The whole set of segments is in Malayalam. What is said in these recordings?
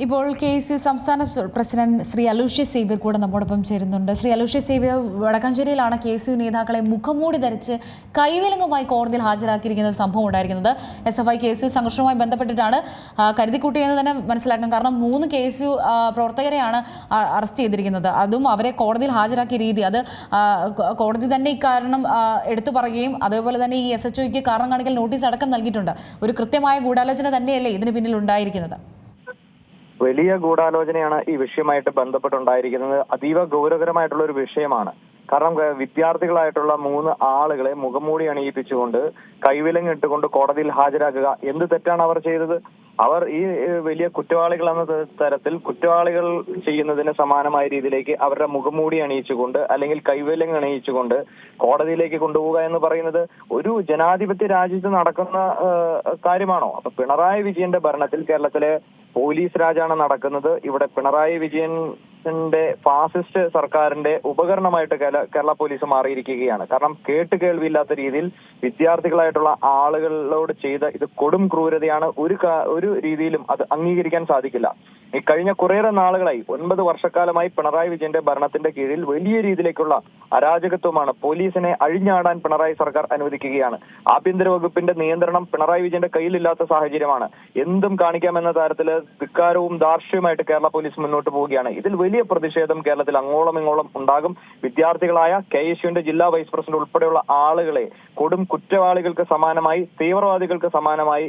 ഇപ്പോൾ കെ യു സംസ്ഥാന പ്രസിഡന്റ് ശ്രീ അലൂഷ്യ സേവ്യർ കൂടെ നമ്മോടൊപ്പം ചേരുന്നുണ്ട്. ശ്രീ അലൂഷ്യ സേവ്യർ വടക്കാഞ്ചേരിയിലാണ് കെ യു നേതാക്കളെ മുഖംമൂടി ധരിച്ച് കൈവിലങ്ങുമായി കോടതിയിൽ ഹാജരാക്കിയിരിക്കുന്ന ഒരു സംഭവം ഉണ്ടായിരിക്കുന്നത് S F I K U സംഘർഷവുമായി ബന്ധപ്പെട്ടിട്ടാണ് കരുതിക്കൂട്ടിയെന്ന് തന്നെ മനസ്സിലാക്കാം. കാരണം മൂന്ന് കെ യു പ്രവർത്തകരെയാണ് അറസ്റ്റ് ചെയ്തിരിക്കുന്നത്. അതും അവരെ കോടതിയിൽ ഹാജരാക്കിയ രീതി. അത് കോടതി തന്നെ ഇക്കാരണം എടുത്തു പറയുകയും അതേപോലെ തന്നെ ഈ എസ് എച്ച് ഒക്ക് കാരണം കാണിക്കൽ നോട്ടീസ് അടക്കം നൽകിയിട്ടുണ്ട്. ഒരു കൃത്യമായ ഗൂഢാലോചന തന്നെയല്ലേ ഇതിന് പിന്നിൽ ഉണ്ടായിരിക്കുന്നത്? വലിയ ഗൂഢാലോചനയാണ് ഈ വിഷയമായിട്ട് ബന്ധപ്പെട്ടുണ്ടായിരിക്കുന്നത്. അതീവ ഗൗരവകരമായിട്ടുള്ള ഒരു വിഷയമാണ്. കാരണം വിദ്യാർത്ഥികളായിട്ടുള്ള മൂന്ന് ആളുകളെ മുഖംമൂടി അണിയിപ്പിച്ചുകൊണ്ട് കൈവിലങ്ങ് ഇട്ടുകൊണ്ട് കോടതിയിൽ ഹാജരാക്കുക എന്ത് തെറ്റാണ് അവർ ചെയ്തത്? അവർ ഈ വലിയ കുറ്റവാളികൾ എന്ന തരത്തിൽ കുറ്റവാളികൾ ചെയ്യുന്നതിന് സമാനമായ രീതിയിലേക്ക് അവരുടെ മുഖംമൂടി അണിയിച്ചുകൊണ്ട് അല്ലെങ്കിൽ കൈവിലങ്ങ് അണിയിച്ചുകൊണ്ട് കോടതിയിലേക്ക് കൊണ്ടുപോവുക എന്ന് പറയുന്നത് ഒരു ജനാധിപത്യ രാജ്യത്ത് നടക്കുന്ന കാര്യമാണോ? അപ്പൊ പിണറായി വിജയന്റെ ഭരണത്തിൽ കേരളത്തിലെ പോലീസ് രാജാണ് നടക്കുന്നത്. ഇവിടെ പിണറായി വിജയന്റെ ഫാസിസ്റ്റ് സർക്കാരിന്റെ ഉപകരണമായിട്ട് കേരള പോലീസ് മാറിയിരിക്കുകയാണ്. കാരണം കേട്ട് കേൾവിയില്ലാത്ത രീതിയിൽ വിദ്യാർത്ഥികളായിട്ടുള്ള ആളുകളോട് ചെയ്ത ഇത് കൊടും ക്രൂരതയാണ്. ഒരു ഒരു രീതിയിലും അത് അംഗീകരിക്കാൻ സാധിക്കില്ല. ഈ കഴിഞ്ഞ കുറേയേറെ നാളുകളായി ഒൻപത് വർഷക്കാലമായി പിണറായി വിജയന്റെ ഭരണത്തിന്റെ കീഴിൽ വലിയ രീതിയിലേക്കുള്ള അരാജകത്വമാണ് പോലീസിനെ അഴിഞ്ഞാടാൻ പിണറായി സർക്കാർ അനുവദിക്കുകയാണ്. ആഭ്യന്തര വകുപ്പിന്റെ നിയന്ത്രണം പിണറായി വിജയന്റെ കയ്യിലില്ലാത്ത സാഹചര്യമാണ്. എന്തും കാണിക്കാമെന്ന തരത്തിൽ ധിക്കാരവും ദാർഷ്ട്യവുമായിട്ട് കേരള പോലീസ് മുന്നോട്ട് പോവുകയാണ്. ഇതിൽ വലിയ പ്രതിഷേധം കേരളത്തിൽ അങ്ങോളം ഇങ്ങോളം ഉണ്ടാകും. വിദ്യാർത്ഥികളായ കെ യുവിന്റെ ജില്ലാ വൈസ് പ്രസിഡന്റ് ഉൾപ്പെടെയുള്ള ആളുകളെ കൊടും കുറ്റവാളികൾക്ക് സമാനമായി തീവ്രവാദികൾക്ക് സമാനമായി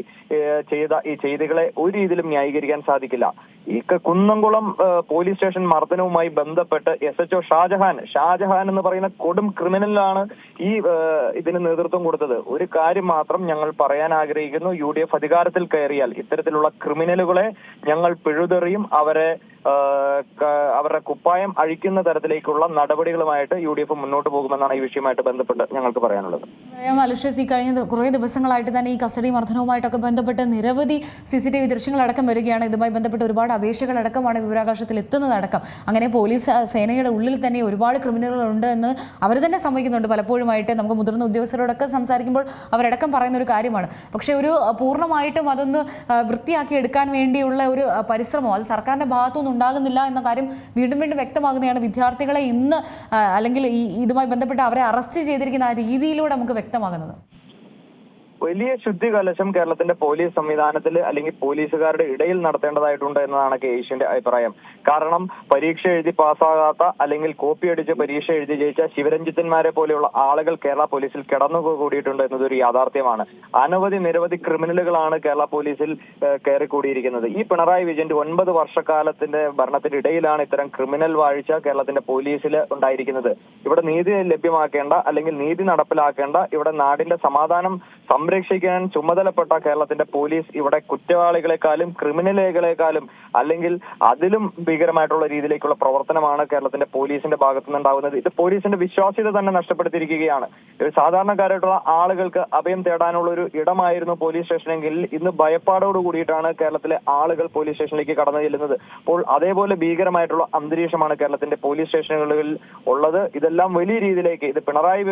ചെയ്ത ഈ ചെയ്തികളെ ഒരു രീതിയിലും ന്യായീകരിക്കാൻ സാധിക്കില്ല. ഈ കുന്നംകുളം പോലീസ് സ്റ്റേഷൻ മർദ്ദനവുമായി ബന്ധപ്പെട്ട് എസ് എച്ച് ഷാജഹാൻ ഷാജഹാൻ എന്ന് പറയുന്ന കൊടും ക്രിമിനലാണ് ഈ ഇതിന് നേതൃത്വം കൊടുത്തത്. ഒരു കാര്യം മാത്രം ഞങ്ങൾ പറയാൻ ആഗ്രഹിക്കുന്നു. യു അധികാരത്തിൽ കയറിയാൽ ഇത്തരത്തിലുള്ള ക്രിമിനലുകളെ ഞങ്ങൾ പിഴുതെറിയും. അവരെ അവരുടെ കുപ്പായം അഴിക്കുന്ന തരത്തിലേക്കുള്ള നടപടികളുമായിട്ട് യു ഡി എഫ് മുന്നോട്ട് പോകുമെന്നാണ് ഈ വിഷയമായിട്ട് ബന്ധപ്പെട്ട് ഞങ്ങൾക്ക് പറയാനുള്ളത്. പറയാം അലുഷ്യസ് ഈ കഴിഞ്ഞ കുറേ ദിവസങ്ങളായിട്ട് തന്നെ ഈ കസ്റ്റഡി മർദ്ദനവുമായിട്ടൊക്കെ ബന്ധപ്പെട്ട് നിരവധി സി സി ടി വി ദൃശ്യങ്ങളടക്കം വരികയാണ്. ഇതുമായി ബന്ധപ്പെട്ട് ഒരുപാട് അപേക്ഷകളടക്കമാണ് വിവരാകാശത്തിൽ എത്തുന്നതടക്കം. അങ്ങനെ പോലീസ് സേനയുടെ ഉള്ളിൽ തന്നെ ഒരുപാട് ക്രിമിനലുകൾ ഉണ്ട് എന്ന് അവർ തന്നെ സമ്മതിക്കുന്നുണ്ട് പലപ്പോഴുമായിട്ട്. നമുക്ക് മുതിർന്ന ഉദ്യോഗസ്ഥരോടൊക്കെ സംസാരിക്കുമ്പോൾ അവരടക്കം പറയുന്ന ഒരു കാര്യമാണ്. പക്ഷേ ഒരു പൂർണമായിട്ടും അതൊന്ന് വൃത്തിയാക്കി എടുക്കാൻ വേണ്ടിയുള്ള ഒരു പരിശ്രമം അത് സർക്കാരിന്റെ ഭാഗത്തുനിന്ന് ഉണ്ടാകുന്നില്ല എന്ന കാര്യം വീണ്ടും വീണ്ടും വ്യക്തമാകുന്നതാണ്. വിദ്യാർത്ഥികളെ ഇന്ന് അല്ലെങ്കിൽ ഈ ഇതുമായി ബന്ധപ്പെട്ട് അവരെ അറസ്റ്റ് ചെയ്തിരിക്കുന്ന ആ രീതിയിലൂടെ നമുക്ക് വ്യക്തമാകുന്നത്. വലിയ ശുദ്ധി കലശം കേരളത്തിന്റെ പോലീസ് സംവിധാനത്തിൽ അല്ലെങ്കിൽ പോലീസുകാരുടെ ഇടയിൽ നടത്തേണ്ടതായിട്ടുണ്ട് എന്നതാണ് കെ ഏഷ്യന്റെ അഭിപ്രായം. കാരണം പരീക്ഷ എഴുതി പാസ്സാകാത്ത അല്ലെങ്കിൽ കോപ്പി അടിച്ച് പരീക്ഷ എഴുതി ജയിച്ച ശിവരഞ്ജിത്തന്മാരെ പോലെയുള്ള ആളുകൾ കേരള പോലീസിൽ കിടന്നു കൂടിയിട്ടുണ്ട് എന്നതൊരു യാഥാർത്ഥ്യമാണ്. അനവധി നിരവധി ക്രിമിനലുകളാണ് കേരള പോലീസിൽ കയറിക്കൂടിയിരിക്കുന്നത്. ഈ പിണറായി വിജയന്റെ ഒൻപത് വർഷക്കാലത്തിന്റെ ഭരണത്തിന്റെ ഇടയിലാണ് ഇത്തരം ക്രിമിനൽ വാഴ്ച കേരളത്തിന്റെ പോലീസിൽ ഉണ്ടായിരിക്കുന്നത്. ഇവിടെ നീതി ലഭ്യമാക്കേണ്ട അല്ലെങ്കിൽ നീതി നടപ്പിലാക്കേണ്ട ഇവിടെ നാടിന്റെ സമാധാനം സംരക്ഷിക്കാൻ ചുമതലപ്പെട്ട കേരളത്തിന്റെ പോലീസ് ഇവിടെ കുറ്റവാളികളെക്കാളും ക്രിമിനലുകളെക്കാളും അല്ലെങ്കിൽ അതിലും ഭീകരമായിട്ടുള്ള രീതിയിലേക്കുള്ള പ്രവർത്തനമാണ് കേരളത്തിന്റെ പോലീസിന്റെ ഭാഗത്തു നിന്നുണ്ടാകുന്നത് ഇത് പോലീസിന്റെ വിശ്വാസ്യത തന്നെ നഷ്ടപ്പെടുത്തിയിരിക്കുകയാണ്. സാധാരണക്കാരായിട്ടുള്ള ആളുകൾക്ക് അഭയം തേടാനുള്ള ഒരു ഇടമായിരുന്നു പോലീസ് സ്റ്റേഷനെങ്കിൽ ഇന്ന് ഭയപ്പാടോട് കൂടിയിട്ടാണ് കേരളത്തിലെ ആളുകൾ പോലീസ് സ്റ്റേഷനിലേക്ക് കടന്നു ചെല്ലുന്നത്. അപ്പോൾ അതേപോലെ ഭീകരമായിട്ടുള്ള അന്തരീക്ഷമാണ് കേരളത്തിന്റെ പോലീസ് സ്റ്റേഷനുകളിൽ ഉള്ളത്. ഇതെല്ലാം വലിയ രീതിയിലേക്ക് ഇത് പിണറായി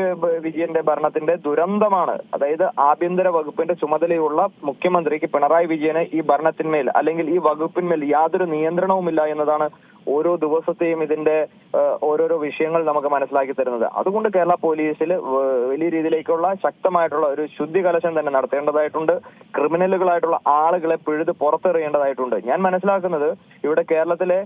വിജയന്റെ ഭരണത്തിന്റെ ദുരന്തമാണ്. അതായത് ആഭ്യന്തര വകുപ്പിന്റെ ചുമതലയുള്ള മുഖ്യമന്ത്രിക്ക് പിണറായി വിജയന് ഈ ഭരണത്തിന്മേൽ അല്ലെങ്കിൽ ഈ വകുപ്പിന്മേൽ യാതൊരു നിയന്ത്രണവുമില്ല എന്നതാണ് ഓരോ ദിവസത്തെയും ഇതിന്റെ ഓരോരോ വിഷയങ്ങൾ നമുക്ക് മനസ്സിലാക്കി തരുന്നത്. അതുകൊണ്ട് കേരള പോലീസിൽ വലിയ രീതിയിലേക്കുള്ള ശക്തമായിട്ടുള്ള ഒരു ശുദ്ധി കലശം തന്നെ നടത്തേണ്ടതായിട്ടുണ്ട്. ക്രിമിനലുകളായിട്ടുള്ള ആളുകളെ പിഴുത് പുറത്തെറിയേണ്ടതായിട്ടുണ്ട്. ഞാൻ മനസ്സിലാക്കുന്നത് ഇവിടെ കേരളത്തിലെ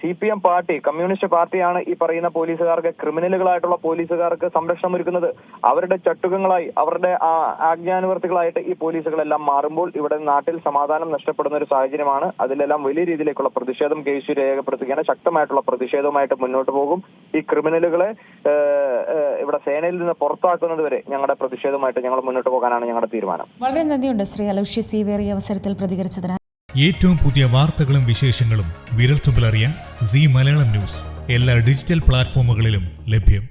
C P M party communist പാർട്ടിയാണ് ഈ പറയുന്ന പോലീസുകാർക്ക് ക്രിമിനലുകളായിട്ടുള്ള പോലീസുകാർക്ക് സംരക്ഷണം ഒരുക്കുന്നത്. അവരുടെ ചട്ടുകങ്ങളായി അവരുടെ ആജ്ഞാനുവർത്തികളായിട്ട് ഈ പോലീസുകളെല്ലാം മാറുമ്പോൾ ഇവിടെ നാട്ടിൽ സമാധാനം നഷ്ടപ്പെടുന്ന ഒരു സാഹചര്യമാണ്. അതിലെല്ലാം വലിയ രീതിയിലേക്കുള്ള പ്രതിഷേധം കേസ് രേഖപ്പെടുത്തുകയാണ് ശക്തമായിട്ടുള്ള പ്രതിഷേധവുമായിട്ട് മുന്നോട്ട് പോകും. ഈ ക്രിമിനലുകളെ ഇവിടെ സേനയിൽ നിന്ന് പുറത്താക്കുന്നത് വരെ ഞങ്ങളുടെ പ്രതിഷേധവുമായിട്ട് ഞങ്ങൾ മുന്നോട്ട് പോകാനാണ് ഞങ്ങളുടെ തീരുമാനം. വളരെ നന്ദിയുണ്ട് ശ്രീ അലോഷ്യ സീവേറി അവസരത്തിൽ പ്രതികരിച്ചതിന്. ഏറ്റവും പുതിയ വാർത്തകളും വിശേഷങ്ങളും വിരൽത്തുമ്പിലറിയാൻ സി മലയാളം ന്യൂസ്. എല്ലാ ഡിജിറ്റൽ പ്ലാറ്റ്ഫോമുകളിലും ലഭ്യം.